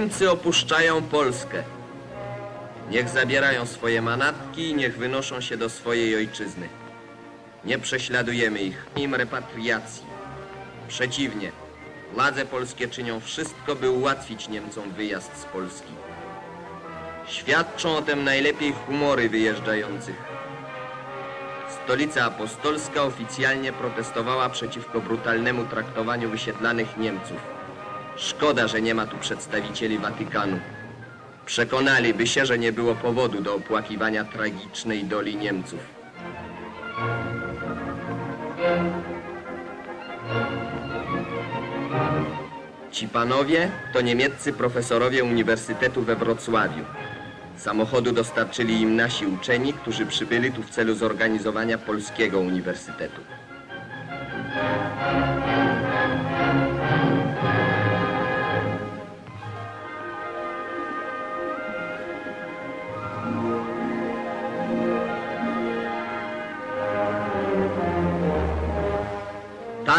Niemcy opuszczają Polskę. Niech zabierają swoje manatki i niech wynoszą się do swojej ojczyzny. Nie prześladujemy ich, im repatriacji. Przeciwnie, władze polskie czynią wszystko, by ułatwić Niemcom wyjazd z Polski. Świadczą o tym najlepiej humory wyjeżdżających. Stolica Apostolska oficjalnie protestowała przeciwko brutalnemu traktowaniu wysiedlanych Niemców. Szkoda, że nie ma tu przedstawicieli Watykanu. Przekonaliby się, że nie było powodu do opłakiwania tragicznej doli Niemców. Ci panowie to niemieccy profesorowie Uniwersytetu we Wrocławiu. Samochodu dostarczyli im nasi uczeni, którzy przybyli tu w celu zorganizowania polskiego uniwersytetu.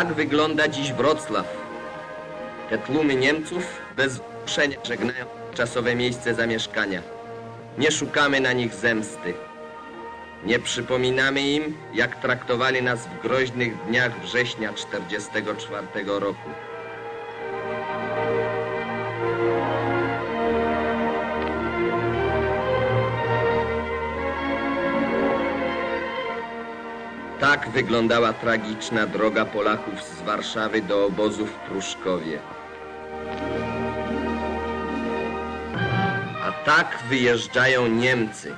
Tak wygląda dziś Wrocław. Te tłumy Niemców bez uprzenia żegnają czasowe miejsce zamieszkania. Nie szukamy na nich zemsty. Nie przypominamy im, jak traktowali nas w groźnych dniach września 1944 roku. Tak wyglądała tragiczna droga Polaków z Warszawy do obozu w Pruszkowie. A tak wyjeżdżają Niemcy.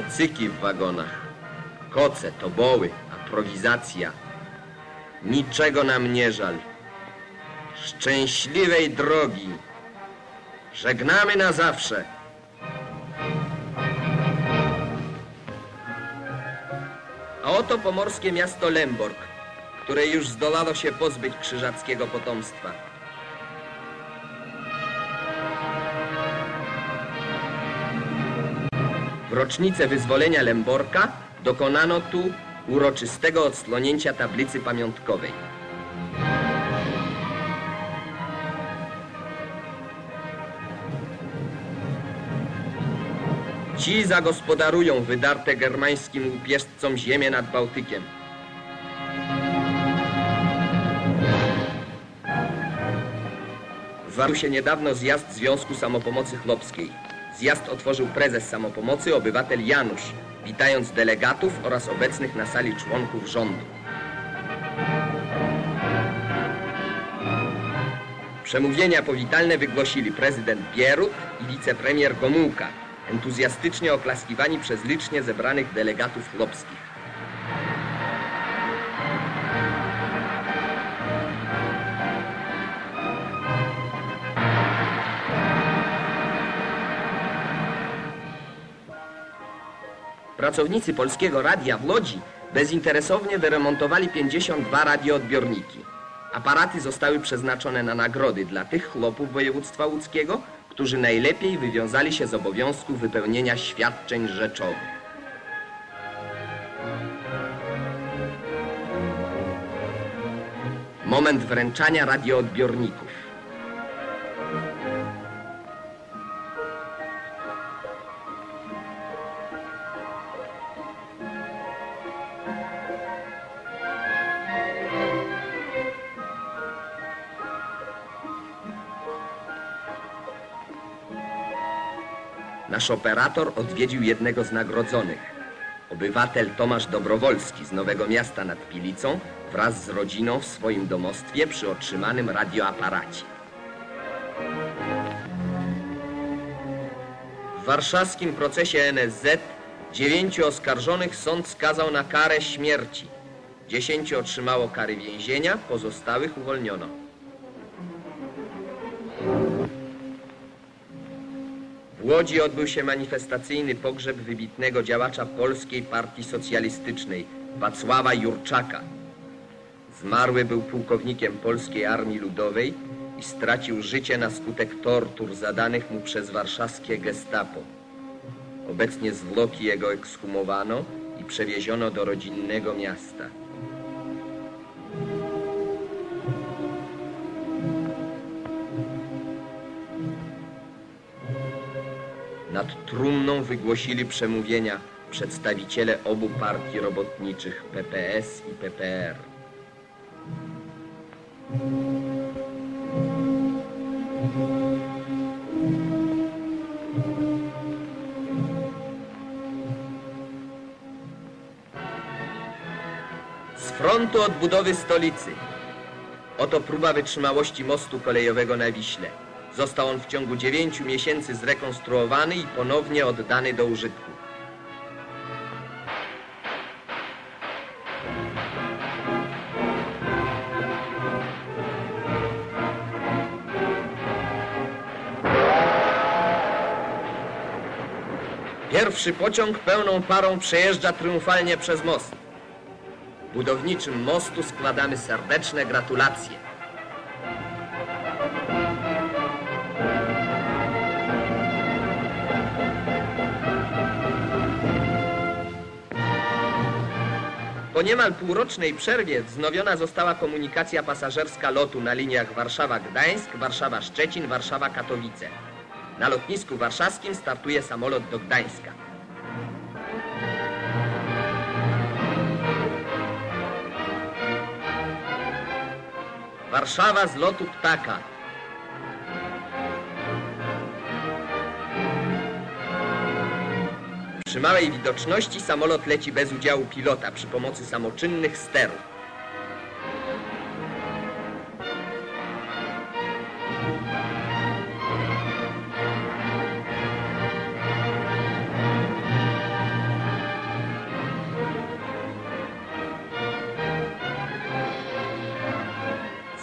Piecyki w wagonach, koce, toboły, aprowizacja. Niczego nam nie żal. Szczęśliwej drogi. Żegnamy na zawsze. A oto pomorskie miasto Lemborg, które już zdolało się pozbyć krzyżackiego potomstwa. W rocznicę wyzwolenia Lemborka dokonano tu uroczystego odsłonięcia tablicy pamiątkowej. Ci zagospodarują wydarte germańskim łupieżcom ziemię nad Bałtykiem. Zwarł się niedawno zjazd Związku Samopomocy Chlopskiej. Zjazd otworzył prezes samopomocy, obywatel Janusz, witając delegatów oraz obecnych na sali członków rządu. Przemówienia powitalne wygłosili prezydent Bierut i wicepremier Gomułka, entuzjastycznie oklaskiwani przez licznie zebranych delegatów chłopskich. Pracownicy Polskiego Radia w Łodzi bezinteresownie wyremontowali 52 radioodbiorniki. Aparaty zostały przeznaczone na nagrody dla tych chłopów województwa łódzkiego, którzy najlepiej wywiązali się z obowiązku wypełnienia świadczeń rzeczowych. Moment wręczania radioodbiorników. Nasz operator odwiedził jednego z nagrodzonych. Obywatel Tomasz Dobrowolski z Nowego Miasta nad Pilicą wraz z rodziną w swoim domostwie przy otrzymanym radioaparacie. W warszawskim procesie NSZ Dziewięciu oskarżonych sąd skazał na karę śmierci. Dziesięciu otrzymało kary więzienia, pozostałych uwolniono. W Łodzi odbył się manifestacyjny pogrzeb wybitnego działacza Polskiej Partii Socjalistycznej, Wacława Jurczaka. Zmarły był pułkownikiem Polskiej Armii Ludowej i stracił życie na skutek tortur zadanych mu przez warszawskie gestapo. Obecnie zwłoki jego ekshumowano i przewieziono do rodzinnego miasta. Nad trumną wygłosili przemówienia przedstawiciele obu partii robotniczych PPS i PPR. Z frontu odbudowy stolicy. Oto próba wytrzymałości mostu kolejowego na Wiśle. Został on w ciągu dziewięciu miesięcy zrekonstruowany i ponownie oddany do użytku. Pierwszy pociąg pełną parą przejeżdża triumfalnie przez most. Budowniczym mostu składamy serdeczne gratulacje. Po niemal półrocznej przerwie wznowiona została komunikacja pasażerska lotu na liniach Warszawa-Gdańsk, Warszawa-Szczecin, Warszawa-Katowice. Na lotnisku warszawskim startuje samolot do Gdańska. Warszawa z lotu ptaka. Przy małej widoczności samolot leci bez udziału pilota przy pomocy samoczynnych sterów.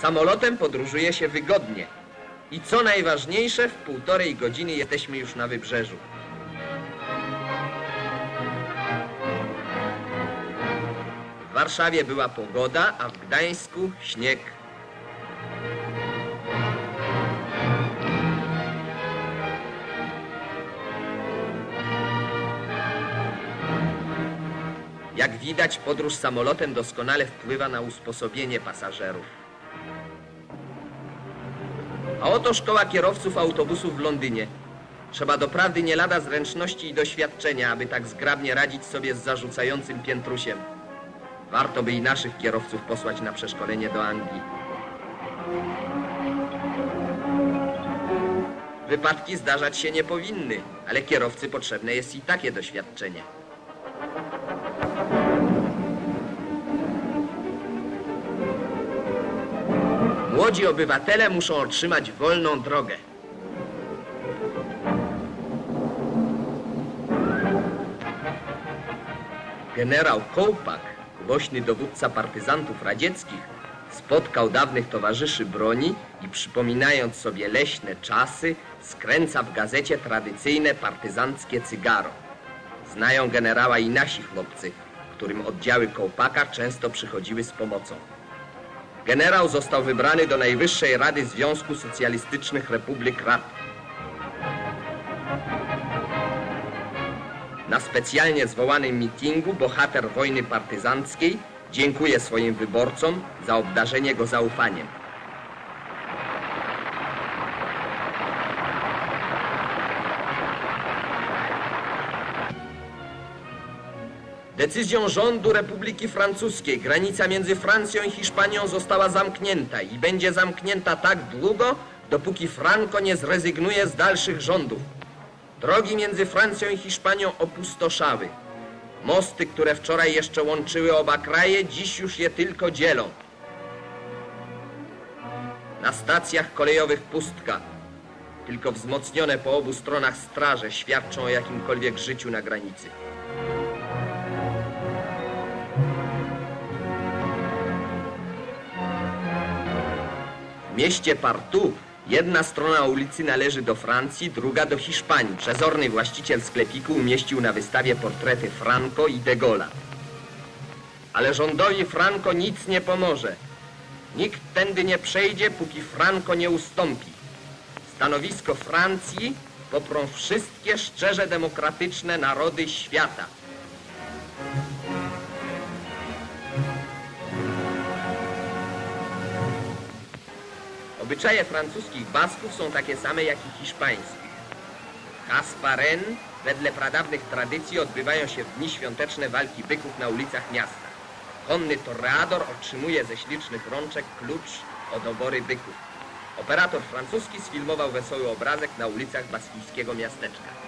Samolotem podróżuje się wygodnie. I co najważniejsze, w półtorej godziny jesteśmy już na wybrzeżu. Warszawie była pogoda, a w Gdańsku śnieg. Jak widać, podróż samolotem doskonale wpływa na usposobienie pasażerów. A oto szkoła kierowców autobusów w Londynie. Trzeba doprawdy nie lada zręczności i doświadczenia, aby tak zgrabnie radzić sobie z zarzucającym piętrusiem. Warto by i naszych kierowców posłać na przeszkolenie do Anglii. Wypadki zdarzać się nie powinny, ale kierowcy potrzebne jest i takie doświadczenie. Młodzi obywatele muszą otrzymać wolną drogę. Generał Kołpak, głośny dowódca partyzantów radzieckich, spotkał dawnych towarzyszy broni i przypominając sobie leśne czasy, skręca w gazecie tradycyjne partyzanckie cygaro. Znają generała i nasi chłopcy, którym oddziały Kołpaka często przychodziły z pomocą. Generał został wybrany do Najwyższej Rady Związku Socjalistycznych Republik Rad. Na specjalnie zwołanym mitingu bohater wojny partyzanckiej dziękuję swoim wyborcom za obdarzenie go zaufaniem. Decyzją rządu Republiki Francuskiej granica między Francją i Hiszpanią została zamknięta i będzie zamknięta tak długo, dopóki Franco nie zrezygnuje z dalszych rządów. Drogi między Francją i Hiszpanią opustoszały. Mosty, które wczoraj jeszcze łączyły oba kraje, dziś już je tylko dzielą. Na stacjach kolejowych pustka. Tylko wzmocnione po obu stronach straże świadczą o jakimkolwiek życiu na granicy. W mieście Partu jedna strona ulicy należy do Francji, druga do Hiszpanii. Przezorny właściciel sklepiku umieścił na wystawie portrety Franco i de Gaulle'a. Ale rządowi Franco nic nie pomoże. Nikt tędy nie przejdzie, póki Franco nie ustąpi. Stanowisko Francji poprą wszystkie szczerze demokratyczne narody świata. Obyczaje francuskich basków są takie same jak i hiszpańskich. Kasparen wedle pradawnych tradycji odbywają się w dni świąteczne walki byków na ulicach miasta. Konny toreador otrzymuje ze ślicznych rączek klucz od obory byków. Operator francuski sfilmował wesoły obrazek na ulicach baskijskiego miasteczka.